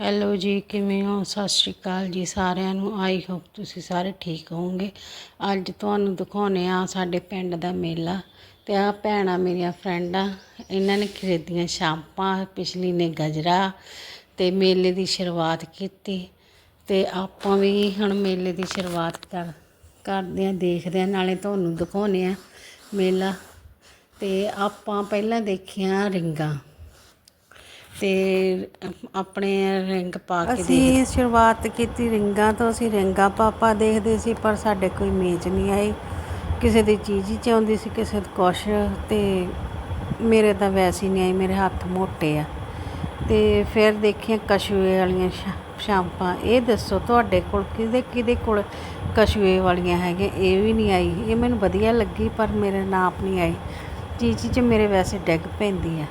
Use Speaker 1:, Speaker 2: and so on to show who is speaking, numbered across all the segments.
Speaker 1: Hello ਜੀ, ਕਿਵੇਂ ਹੋ? ਸਤਿ ਸ਼੍ਰੀ ਅਕਾਲ ਜੀ ਸਾਰਿਆਂ ਨੂੰ। ਆਈ ਹੋਪ ਤੁਸੀਂ ਸਾਰੇ ਠੀਕ ਹੋਵੋਗੇ। ਅੱਜ ਤੁਹਾਨੂੰ ਦਿਖਾਉਣੇ ਆ ਸਾਡੇ ਪਿੰਡ ਦਾ ਮੇਲਾ ਤੇ ਆ ਭੈਣਾਂ ਮੇਰੀਆਂ ਫਰੈਂਡਾਂ, ਇਹਨਾਂ ਨੇ ਖਰੀਦੀਆਂ ਸ਼ਾਂਪਾਂ, ਪਿਛਲੀ ਨੇ ਗਜਰਾ ਤੇ ਮੇਲੇ ਦੀ ਸ਼ੁਰੂਆਤ ਕੀਤੀ ਤੇ ਆਪਾਂ ਵੀ ਹੁਣ ਮੇਲੇ ਦੀ ਸ਼ੁਰੂਆਤ ਕਰ, ਕਰਦੇ ਆ, ਦੇਖਦੇ ਆ, ਨਾਲੇ ਤੁਹਾਨੂੰ ਦਿਖਾਉਣੇ ਆ ਮੇਲਾ ਤੇ ਆਪਾਂ ਪਹਿਲਾਂ ਦੇਖੀਆਂ ਰਿੰਗਾਂ। ਤੇ ਆਪਣੇ ਰਿੰਗ ਪਾ ਕੇ ਅਸੀਂ ਸ਼ੁਰੂਆਤ ਕੀਤੀ ਰਿੰਗਾਂ ਤੋਂ ਅਸੀਂ ਰਿੰਗਾਂ ਪਾਪਾ ਦੇਖਦੇ ਸੀ ਪਰ ਸਾਡੇ ਕੋਈ ਮੇਚ ਨਹੀਂ ਆਈ। ਕਿਸੇ ਦੀ ਚੀਜ਼ ਹੀ ਚਾਹੁੰਦੀ ਸੀ ਕਿਸੇ ਦੀ ਕੁਛ ਤੇ ਮੇਰੇ ਤਾਂ ਵੈਸੇ ਨਹੀਂ ਆਈ ਮੇਰੇ ਹੱਥ ਮੋਟੇ ਆ। ਤੇ ਫਿਰ ਦੇਖੀਆਂ ਕਛੂਏ ਵਾਲੀਆਂ ਸ਼ਾਂਪਾਂ। ਇਹ ਦੱਸੋ ਤੁਹਾਡੇ ਕੋਲ ਕਿਹਦੇ ਕਿਹਦੇ ਕੋਲ ਕਛੂਏ ਵਾਲੀਆਂ ਹੈਗੇ ਇਹ ਵੀ ਨਹੀਂ ਆਈ। ਇਹ ਮੈਨੂੰ ਵਧੀਆ ਲੱਗੀ ਪਰ ਮੇਰੇ ਨਾਪ ਨਹੀਂ ਆਈ। ਚੀਜ਼ 'ਚ ਮੇਰੇ ਵੈਸੇ ਡਿੱਗ ਪੈਂਦੀ ਆ।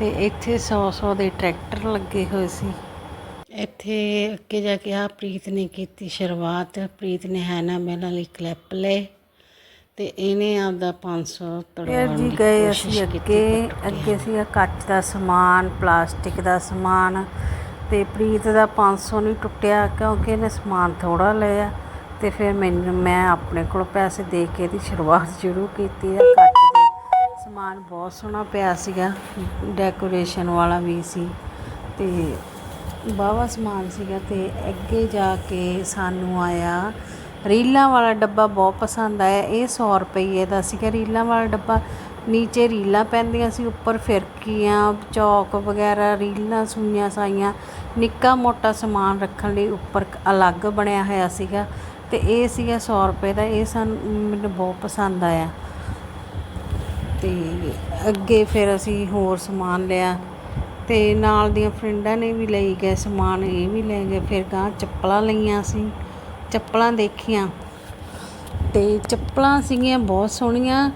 Speaker 1: ਤੇ ਇੱਥੇ 100 100 ਦੇ ਟਰੈਕਟਰ ਲੱਗੇ ਹੋਏ ਸੀ। ਇੱਥੇ ਅੱਗੇ ਜਾ ਕੇ ਆ ਪ੍ਰੀਤ ਨੇ ਕੀਤੀ ਸ਼ੁਰੂਆਤ। ਪ੍ਰੀਤ ਨੇ ਹੈ ਨਾ ਮੇਰੇ ਲਈ ਕਲਿੱਪ ਲਏ ਤੇ ਇਹਨੇ ਆਪਦਾ 500
Speaker 2: ਫਿਰ
Speaker 1: ਤੜਵਾਉਣ
Speaker 2: ਜੀ
Speaker 1: ਦੀ
Speaker 2: ਗਏ
Speaker 1: ਕੋਸ਼ਿਸ਼
Speaker 2: ਅਸੀਂ
Speaker 1: ਕੀਤੀ
Speaker 2: ਅੱਗੇ। ਅੱਗੇ ਸੀ ਕੱਚ ਦਾ ਸਮਾਨ ਪਲਾਸਟਿਕ ਦਾ ਸਮਾਨ ਤੇ ਪ੍ਰੀਤ ਦਾ 500 ਨਹੀਂ ਟੁੱਟਿਆ ਕਿਉਂਕਿ ਇਹਨੇ ਸਮਾਨ ਥੋੜਾ ਲਿਆ ਤੇ ਫਿਰ ਮੈਨੂੰ ਮੈਂ ਆਪਣੇ ਕੋਲ ਪੈਸੇ ਦੇ ਕੇ ਇਹਦੀ ਸ਼ੁਰੂਆਤ ਸ਼ੁਰੂ ਕੀਤੀ ਦੇ ਸਮਾਨ ਬਹੁਤ ਸੋਹਣਾ ਪਿਆ ਸੀਗਾ ਡੈਕੋਰੇਸ਼ਨ ਵਾਲਾ ਵੀ ਸੀ ਤੇ ਵਾਹਵਾ ਸਮਾਨ ਸੀਗਾ ਤੇ ਅੱਗੇ ਜਾ ਕੇ ਸਾਨੂੰ ਆਇਆ, ਰੀਲਾਂ ਵਾਲਾ ਡੱਬਾ ਬਹੁਤ ਪਸੰਦ ਆਇਆ, ਇਹ 100 ਰੁਪਏ ਦਾ ਸੀਗਾ ਰੀਲਾਂ ਵਾਲਾ ਡੱਬਾ, ਨੀਚੇ ਰੀਲਾਂ ਪੈਂਦੀਆਂ ਸੀ, ਉੱਪਰ ਫਿਰਕੀਆਂ, ਚੌਕ ਵਗੈਰਾ, ਰੀਲਾਂ ਸੂਈਆਂ ਸਾਈਆਂ, ਨਿੱਕਾ ਮੋਟਾ ਸਮਾਨ ਰੱਖਣ ਲਈ ਉੱਪਰ ਅਲੱਗ ਬਣਿਆ ਹੋਇਆ ਸੀਗਾ ਤੇ ਇਹ ਸੀਗਾ 100 ਰੁਪਏ ਦਾ, ਇਹ ਸਾਨੂੰ, ਮੈਨੂੰ ਬਹੁਤ ਪਸੰਦ ਆਇਆ। ਅਤੇ ਅੱਗੇ ਫਿਰ ਅਸੀਂ ਹੋਰ ਸਮਾਨ ਲਿਆ ਅਤੇ ਨਾਲ ਦੀਆਂ ਫਰੈਂਡਾਂ ਨੇ ਵੀ ਲਈ ਗਏ, ਸਮਾਨ ਇਹ ਵੀ ਲੈ ਗਏ, ਫਿਰ ਗਾਂ ਚੱਪਲਾਂ ਲਈਆਂ ਸੀ, ਚੱਪਲਾਂ ਦੇਖੀਆਂ ਤੇ ਚੱਪਲਾਂ ਸੀਗੀਆਂ ਬਹੁਤ ਸੋਹਣੀਆਂ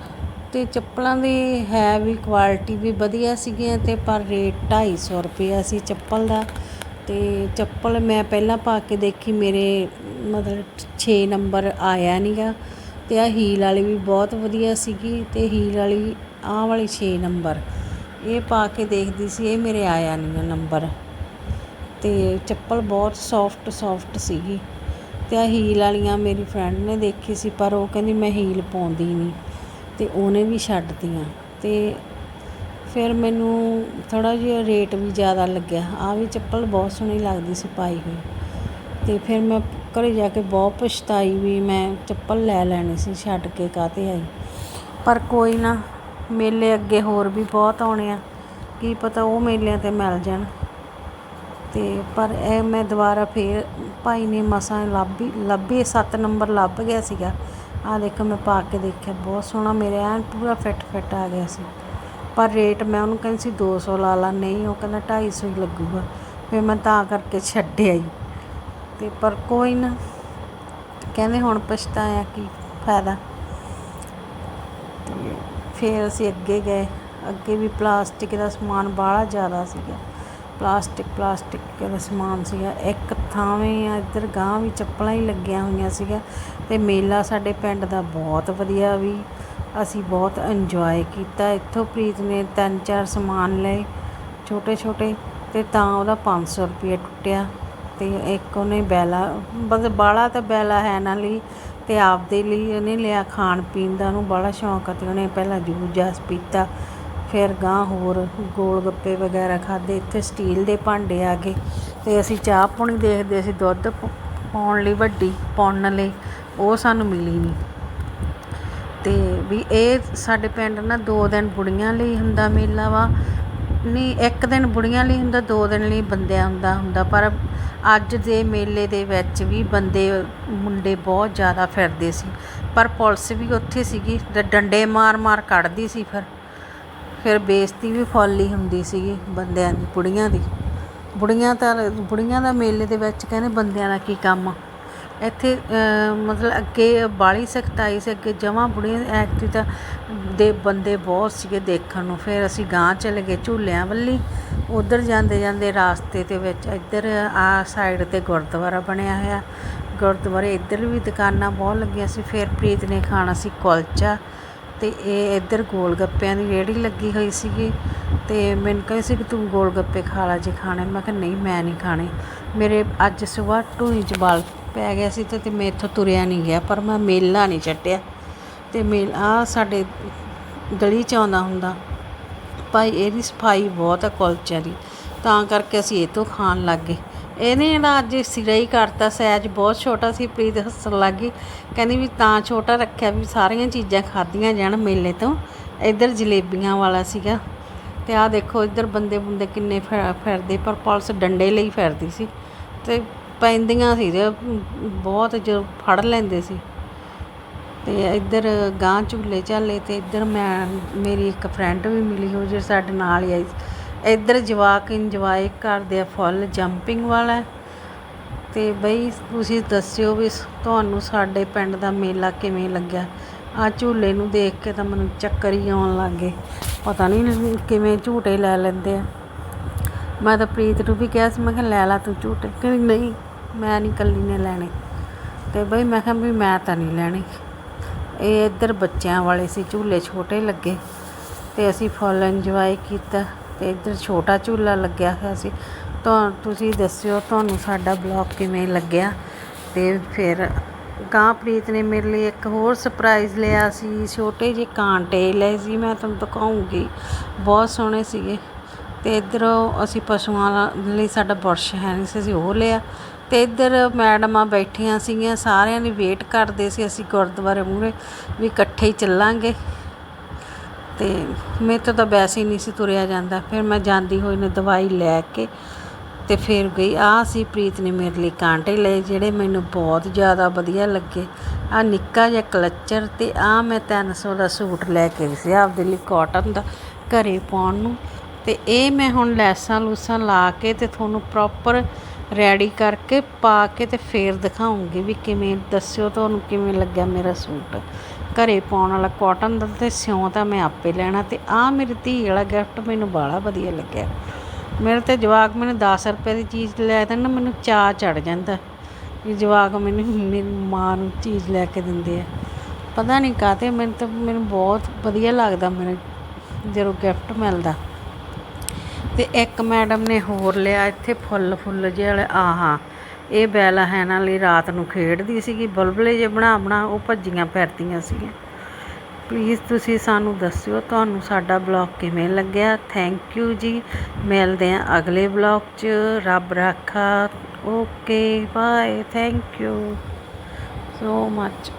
Speaker 2: ਤੇ ਚੱਪਲਾਂ ਦੀ ਹੈ ਵੀ ਕੁਆਲਿਟੀ ਵੀ ਵਧੀਆ ਸੀਗੀਆਂ ਤੇ ਪਰ ਰੇਟ 250 ਰੁਪਇਆ ਸੀ ਚੱਪਲ ਦਾ ਤੇ ਚੱਪਲ ਮੈਂ ਪਹਿਲਾਂ ਪਾ ਕੇ ਦੇਖੀ, ਮੇਰੇ ਮਤਲਬ 6 ਨੰਬਰ ਆਇਆ ਨਹੀਂਗਾ ਅਤੇ ਆਹ ਹੀਲ ਵਾਲੀ ਵੀ ਬਹੁਤ ਵਧੀਆ ਸੀਗੀ ਅਤੇ ਹੀਲ ਵਾਲੀ, ਆਹ ਵਾਲੀ ਛੇ ਨੰਬਰ। ਇਹ ਪਾ ਕੇ ਦੇਖਦੀ ਸੀ, ਇਹ ਮੇਰੇ ਆਇਆ ਨਹੀਂ ਨੰਬਰ। ਅਤੇ ਚੱਪਲ ਬਹੁਤ ਸੌਫਟ ਸੌਫਟ ਸੀਗੀ। ਅਤੇ ਆ ਹੀਲ ਵਾਲੀਆਂ ਮੇਰੀ ਫਰੈਂਡ ਨੇ ਦੇਖੀ ਸੀ, ਪਰ ਉਹ ਕਹਿੰਦੀ ਮੈਂ ਹੀਲ ਪਾਉਂਦੀ ਨਹੀਂ ਅਤੇ ਉਹਨੇ ਵੀ ਛੱਡਤੀਆਂ ਅਤੇ ਫਿਰ ਮੈਨੂੰ ਥੋੜ੍ਹਾ ਜਿਹਾ ਰੇਟ ਵੀ ਜ਼ਿਆਦਾ ਲੱਗਿਆ। ਆਹ ਵੀ ਚੱਪਲ ਬਹੁਤ ਸੋਹਣੀ ਲੱਗਦੀ ਸੀ ਪਾਈ ਹੋਈ। ਅਤੇ ਫਿਰ ਮੈਂ ਘਰੇ ਜਾ ਕੇ ਬਹੁਤ ਪਛਤਾਈ ਵੀ ਮੈਂ ਚੱਪਲ ਲੈ ਲੈਣੀ ਸੀ, ਛੱਡ ਕੇ ਕਾਹਤੇ ਆਈ। ਪਰ ਕੋਈ ਨਾ, ਮੇਲੇ ਅੱਗੇ ਹੋਰ ਵੀ ਬਹੁਤ ਆਉਣੇ ਆ। ਕੀ ਪਤਾ ਉਹ ਮੇਲਿਆਂ ਤੇ ਮਿਲ ਜਾਣ। ਤੇ ਪਰ ਇਹ ਮੈਂ ਦੁਬਾਰਾ ਫੇਰ ਭਾਈ ਨੇ ਮਸਾਂ ਲੱਭੀ ਲੱਭੀ 7 ਨੰਬਰ ਲੱਭ ਗਿਆ ਸੀਗਾ। ਆ ਦੇਖੋ ਮੈਂ ਪਾ ਕੇ ਦੇਖਿਆ, ਬਹੁਤ ਸੋਹਣਾ ਮੇਰੇ ਐਨ ਪੂਰਾ ਫਿੱਟ ਫਿੱਟ ਆ ਗਿਆ ਸੀ। ਪਰ ਰੇਟ ਮੈਂ ਉਹਨੂੰ ਕਹਿੰਦੀ ਸੀ 200 ਲਾ ਲਾ, ਨਹੀਂ, ਉਹ ਕਹਿੰਦਾ 250 ਹੀ ਲੱਗੂਗਾ। ਫਿਰ ਮੈਂ ਤਾਂ ਕਰਕੇ ਛੱਡਿਆ ਹੀ ਤੇ ਪਰ ਕੋਈ ਨਾ, ਕਹਿੰਦੇ ਹੁਣ ਪਛਤਾਇਆ ਕੀ ਫਾਇਦਾ। ਤੇ ਫਿਰ ਅਸੀਂ ਅੱਗੇ ਗਏ, ਅੱਗੇ ਵੀ ਪਲਾਸਟਿਕ ਦਾ ਸਮਾਨ ਬਾਹਲਾ ਜ਼ਿਆਦਾ ਸੀਗਾ। ਪਲਾਸਟਿਕ ਪਲਾਸਟਿਕ ਦਾ ਸਮਾਨ ਸੀਗਾ। ਇੱਕ ਥਾਵੇਂ ਆ ਇੱਧਰ ਗਾਂ ਵੀ ਚੱਪਲਾਂ ਹੀ ਲੱਗੀਆਂ ਹੋਈਆਂ ਸੀਗਾ ਤੇ ਮੇਲਾ ਸਾਡੇ ਪਿੰਡ ਦਾ ਬਹੁਤ ਵਧੀਆ ਵੀ ਅਸੀਂ ਬਹੁਤ ਇੰਜੋਏ ਕੀਤਾ। ਇੱਥੋਂ ਪ੍ਰੀਤ ਨੇ ਤਿੰਨ ਚਾਰ ਸਮਾਨ ਲਏ ਛੋਟੇ ਛੋਟੇ ਤੇ ਤਾਂ ਉਹਦਾ 500 ਰੁਪਏ ਟੁੱਟਿਆ। ਅਤੇ ਇੱਕ ਉਹਨੇ ਬੈਲਾ ਮਤਲਬ ਬਾਹਲਾ ਤਾਂ ਬੈਲਾ ਹੈ ਨਾ ਲਈ ਅਤੇ ਆਪਦੇ ਲਈ ਉਹਨੇ ਲਿਆ ਖਾਣ ਪੀਣ ਦਾ ਉਹਨੂੰ ਬਾਹਲਾ ਸ਼ੌਂਕ ਆ ਤੇ ਉਹਨੇ ਪਹਿਲਾਂ ਜੂਸ ਜਾਸ ਪੀਤਾ, ਫਿਰ ਅਗਾਂਹ ਹੋਰ ਗੋਲ ਗੱਪੇ ਵਗੈਰਾ ਖਾਧੇ, ਇੱਥੇ ਸਟੀਲ ਦੇ ਭਾਂਡੇ ਆ ਗਏ ਅਤੇ ਅਸੀਂ ਚਾਹ ਪਾਣੀ ਦੇਖਦੇ ਸੀ ਦੁੱਧ ਪਾਉਣ ਲਈ ਵੱਡੀ ਪਾਉਣ ਲਈ, ਉਹ ਸਾਨੂੰ ਮਿਲੀ ਨਹੀਂ। ਅਤੇ ਵੀ ਇਹ ਸਾਡੇ ਪਿੰਡ ਨਾ ਦੋ ਦਿਨ ਬੁੜੀਆਂ ਲਈ ਹੁੰਦਾ ਮੇਲਾ ਵਾ ਨਹੀਂ ਇੱਕ ਦਿਨ ਬੁੜੀਆਂ ਲਈ ਹੁੰਦਾ ਦੋ ਦਿਨ ਲਈ ਬੰਦਿਆਂ ਹੁੰਦਾ ਹੁੰਦਾ। ਪਰ ਅੱਜ ਦੇ ਮੇਲੇ ਦੇ ਵਿੱਚ ਵੀ ਬੰਦੇ ਮੁੰਡੇ ਬਹੁਤ ਜ਼ਿਆਦਾ ਫਿਰਦੇ ਸੀ। ਪਰ ਪੁਲਿਸ ਵੀ ਉੱਥੇ ਸੀਗੀ ਤੇ ਡੰਡੇ ਮਾਰ ਮਾਰ ਕੱਢਦੀ ਸੀ ਫਿਰ। ਫਿਰ ਬੇਇੱਜ਼ਤੀ ਵੀ ਫੁੱਲ ਹੁੰਦੀ ਸੀਗੀ ਬੰਦਿਆਂ ਦੀ ਬੁੜੀਆਂ ਦੀ। ਬੁੜੀਆਂ ਤਾਂ ਬੁੜੀਆਂ ਦਾ ਮੇਲੇ ਦੇ ਵਿੱਚ ਕਹਿੰਦੇ ਬੰਦਿਆਂ ਦਾ ਕੀ ਕੰਮ ਆ। ਇੱਥੇ ਅਹ, ਮਤਲਬ ਅੱਗੇ ਬਾਲੀ ਸਖਤਾਈ ਸੀ ਅੱਗੇ ਜਮਾਂ ਬੁੜੀਆਂ ਐਕਟੀ ਤਾਂ ਦੇ ਬੰਦੇ ਬਹੁਤ ਸੀਗੇ ਦੇਖਣ ਨੂੰ। ਫਿਰ ਅਸੀਂ ਗਾਂਹ ਚਲੇ ਗਏ ਝੂਲਿਆਂ ਵੱਲੀ। ਉੱਧਰ ਜਾਂਦੇ ਜਾਂਦੇ ਰਾਸਤੇ ਦੇ ਵਿੱਚ ਇੱਧਰ ਆ ਸਾਈਡ ਤੇ ਗੁਰਦੁਆਰਾ ਬਣਿਆ ਹੋਇਆ। ਗੁਰਦੁਆਰੇ ਇੱਧਰ ਵੀ ਦੁਕਾਨਾਂ ਬਹੁਤ ਲੱਗੀਆਂ ਸੀ। ਫਿਰ ਪ੍ਰੀਤ ਨੇ ਖਾਣਾ ਸੀ ਕੁਲਚਾ ਅਤੇ ਇਹ ਇੱਧਰ ਗੋਲ ਗੱਪਿਆਂ ਦੀ ਰੇਹੜੀ ਲੱਗੀ ਹੋਈ ਸੀਗੀ। ਅਤੇ ਮੈਨੂੰ ਕਹਿੰਦੇ ਸੀ ਕਿ ਤੂੰ ਗੋਲ ਗੱਪੇ ਖਾ ਲਾ ਜੇ ਖਾਣੇ। ਮੈਂ ਕਿਹਾ, ਨਹੀਂ, ਮੈਂ ਨਹੀਂ ਖਾਣੇ। ਮੇਰੇ ਅੱਜ ਸਵੇਰ ਢੂਹੀ 'ਚ ਬਾਲ ਪੈ ਗਿਆ ਸੀ ਤੇ ਤੇ ਮੇਰੇ ਤੋਂ ਤੁਰਿਆ ਨਹੀਂ ਗਿਆ, ਪਰ ਮੈਂ ਮੇਲਾ ਨਹੀਂ ਛੱਡਿਆ। ਅਤੇ ਮੇਲ ਆ ਸਾਡੇ ਗਲੀ 'ਚ ਆਉਂਦਾ ਹੁੰਦਾ। ਭਾਈ, ਇਹਦੀ ਸਫ਼ਾਈ ਬਹੁਤ ਆ ਕੁਲਚਿਆਂ ਦੀ। ਤਾਂ ਕਰਕੇ ਅਸੀਂ ਇਹ ਤੋਂ ਖਾਣ ਲੱਗ ਗਏ। ਇਹਨੇ ਨਾ ਅੱਜ ਸਿਰਾ ਹੀ ਕਰਤਾ ਸੈਜ ਬਹੁਤ ਛੋਟਾ ਸੀ, ਪ੍ਰੀਤ ਹੱਸਣ ਲੱਗ ਗਈ। ਕਹਿੰਦੀ ਵੀ ਤਾਂ ਛੋਟਾ ਰੱਖਿਆ ਵੀ ਸਾਰੀਆਂ ਚੀਜ਼ਾਂ ਖਾਧੀਆਂ ਜਾਣ ਮੇਲੇ ਤੋਂ। ਇੱਧਰ ਜਲੇਬੀਆਂ ਵਾਲਾ ਸੀਗਾ। ਤੇ ਆਹ ਦੇਖੋ, ਇੱਧਰ ਬੰਦੇ ਬੰਦੇ ਕਿੰਨੇ ਫਿ- ਫਿਰਦੇ, ਪਰ ਪੁਲਿਸ ਡੰਡੇ ਲਈ ਫਿਰਦੀ ਸੀ। ਤੇ ਪੈਂਦੀਆਂ ਸੀ ਬਹੁਤ ਜੋ ਫੜ ਲੈਂਦੇ ਸੀ। ਅਤੇ ਇੱਧਰ ਗਾਂ ਝੂਲੇ ਝਾਲੇ ਤੇ ਇੱਧਰ ਮੈਂ, ਮੇਰੀ ਇੱਕ ਫਰੈਂਡ ਵੀ ਮਿਲੀ ਹੋ ਜੋ ਸਾਡੇ ਨਾਲ ਹੀ ਆਈ ਇੱਧਰ ਜਵਾਕ ਇੰਜੋਏ ਕਰਦੇ ਆ, ਫੁੱਲ ਜੰਪਿੰਗ ਵਾਲਾ ਅਤੇ ਬਈ ਤੁਸੀਂ ਦੱਸਿਓ ਵੀ ਤੁਹਾਨੂੰ ਸਾਡੇ ਪਿੰਡ ਦਾ ਮੇਲਾ ਕਿਵੇਂ ਲੱਗਿਆ? ਆ ਝੂਲੇ ਨੂੰ ਦੇਖ ਕੇ ਤਾਂ ਮੈਨੂੰ ਚੱਕਰ ਹੀ ਆਉਣ ਲੱਗ ਗਏ। ਪਤਾ ਨਹੀਂ ਕਿਵੇਂ ਝੂਟੇ ਲੈ ਲੈਂਦੇ ਆ। ਮੈਂ ਤਾਂ ਪ੍ਰੀਤ ਨੂੰ ਵੀ ਕਿਹਾ ਸੀ, ਮੈਂ ਕਿਹਾ, ਲੈ ਲਾ ਤੂੰ ਝੂਟੇ। ਕਹਿੰਦੀ, ਨਹੀਂ, ਮੈਂ ਨਹੀਂ ਇਕੱਲੀ ਨੇ ਲੈਣੇ। ਤੇ ਬਈ ਮੈਂ ਕਿਹਾ, ਵੀ ਮੈਂ ਤਾਂ ਨਹੀਂ ਲੈਣੇ। ਇਹ ਇੱਧਰ ਬੱਚਿਆਂ ਵਾਲੇ ਸੀ, ਝੂਲੇ ਛੋਟੇ ਲੱਗੇ ਅਤੇ ਅਸੀਂ ਫੁੱਲ ਇੰਜੋਏ ਕੀਤਾ ਅਤੇ ਇੱਧਰ ਛੋਟਾ ਝੂਲਾ ਲੱਗਿਆ ਹੋਇਆ ਸੀ। ਤਾਂ ਤੁਸੀਂ ਦੱਸਿਓ ਤੁਹਾਨੂੰ ਸਾਡਾ ਬਲੌਗ ਕਿਵੇਂ ਲੱਗਿਆ? ਅਤੇ ਫਿਰ ਗਾਂ ਪ੍ਰੀਤ ਨੇ ਮੇਰੇ ਲਈ ਇੱਕ ਹੋਰ ਸਰਪ੍ਰਾਈਜ਼ ਲਿਆ ਸੀ, ਛੋਟੇ ਜਿਹੇ ਕਾਂਟੇ ਲਏ ਸੀ, ਮੈਂ ਤੁਹਾਨੂੰ ਦਿਖਾਉਂਗੀ। ਬਹੁਤ ਸੋਹਣੇ ਸੀਗੇ। ਅਤੇ ਇੱਧਰੋਂ ਅਸੀਂ ਪਸ਼ੂਆਂ ਲਈ ਸਾਡਾ ਬੁਰਸ਼ ਹੈ ਨਹੀਂ ਸੀ, ਅਸੀਂ ਉਹ ਲਿਆ। ਤੇ ਇੱਧਰ ਮੈਡਮਾਂ ਬੈਠੀਆਂ ਸੀਗੀਆਂ, ਸਾਰਿਆਂ ਦੀ ਵੇਟ ਕਰਦੇ ਸੀ, ਅਸੀਂ ਗੁਰਦੁਆਰੇ ਮੂਹਰੇ ਵੀ ਇਕੱਠੇ ਹੀ ਚੱਲਾਂਗੇ। ਤੇ ਮੇਰੇ ਤੋਂ ਤਾਂ ਵੈਸੇ ਹੀ ਨਹੀਂ ਸੀ ਤੁਰਿਆ ਜਾਂਦਾ। ਫਿਰ ਮੈਂ ਜਾਂਦੀ ਹੋਈ ਨੇ ਦਵਾਈ ਲੈ ਕੇ ਤੇ ਫਿਰ ਗਈ। ਆ ਸੀ, ਪ੍ਰੀਤ ਨੇ ਮੇਰੇ ਲਈ ਕਾਂਟੇ ਲਏ, ਜਿਹੜੇ ਮੈਨੂੰ ਬਹੁਤ ਜ਼ਿਆਦਾ ਵਧੀਆ ਲੱਗੇ। ਆ ਨਿੱਕਾ ਜਿਹਾ ਕਲਚਰ ਤੇ ਆ ਮੈਂ 300 ਦਾ ਸੂਟ ਲੈ ਕੇ ਆਈ ਸੀ ਆਪਦੇ ਲਈ ਕਾਟਨ ਦਾ ਘਰੇ ਪਾਉਣ ਨੂੰ। ਤੇ ਇਹ ਮੈਂ ਹੁਣ ਲੈਸਾਂ ਲੂਸਾਂ ਲਾ ਕੇ ਤੇ ਤੁਹਾਨੂੰ ਪ੍ਰੋਪਰ ਰੈਡੀ ਕਰਕੇ ਪਾ ਕੇ ਤੇ ਫੇਰ ਦਿਖਾਉਂਗੀ ਵੀ ਕਿਵੇਂ ਦੱਸਿਓ ਤੁਹਾਨੂੰ ਕਿਵੇਂ ਲੱਗਿਆ ਮੇਰਾ ਸੂਟ। ਘਰੇ ਪਾਉਣ ਵਾਲਾ ਕਾਟਨ ਦਾ ਤੇ ਸਿਉਂ ਤਾਂ ਮੈਂ ਆਪੇ ਲੈਣਾ ਤੇ ਆਹ ਮੇਰੀ ਧੀ ਵਾਲਾ ਗਿਫਟ ਮੈਨੂੰ ਬਾਹਲਾ ਵਧੀਆ ਲੱਗਿਆ। ਮੇਰੇ ਤੇ ਜਵਾਕ ਮੈਨੂੰ 10 ਰੁਪਏ ਦੀ ਚੀਜ਼ ਲੈ ਦੇਣ ਨਾ ਮੈਨੂੰ ਚਾਅ ਚੜ ਜਾਂਦਾ ਵੀ ਜਵਾਕ ਮੈਨੂੰ ਮੇਰੀ ਮਾਂ ਨੂੰ ਚੀਜ਼ ਲੈ ਕੇ ਦਿੰਦੇ ਆ। ਪਤਾ ਨਹੀਂ ਕਾਹਤੇ ਮੈਨੂੰ ਤਾਂ ਮੈਨੂੰ ਬਹੁਤ ਵਧੀਆ ਲੱਗਦਾ ਮੈਨੂੰ ਜਦੋਂ ਗਿਫਟ ਮਿਲਦਾ। ਤੇ ਇੱਕ ਮੈਡਮ ਨੇ ਹੋਰ ਲਿਆ ਇੱਥੇ ਫੁੱਲ ਫੁੱਲ ਜਿਹੇ ਵਾਲੇ, ਆਹਾ, ਇਹ ਬੈਲਾ ਹੈ ਨਾਲ ਹੀ ਰਾਤ ਨੂੰ ਖੇਡਦੀ ਸੀਗੀ, ਬਲਬਲੇ ਜੇ ਬਣਾ ਬਣਾ ਉਹ ਭੱਜੀਆਂ ਫਿਰਦੀਆਂ ਸੀਗੀਆਂ। ਪਲੀਜ਼ ਤੁਸੀਂ ਸਾਨੂੰ ਦੱਸਿਓ ਤੁਹਾਨੂੰ ਸਾਡਾ ਬਲੌਗ ਕਿਵੇਂ ਲੱਗਿਆ। ਥੈਂਕ ਯੂ ਜੀ। ਮਿਲਦੇ ਹਾਂ ਅਗਲੇ ਬਲੌਗ 'ਚ। ਰੱਬ ਰਾਖਾ। Okay bye thank you so much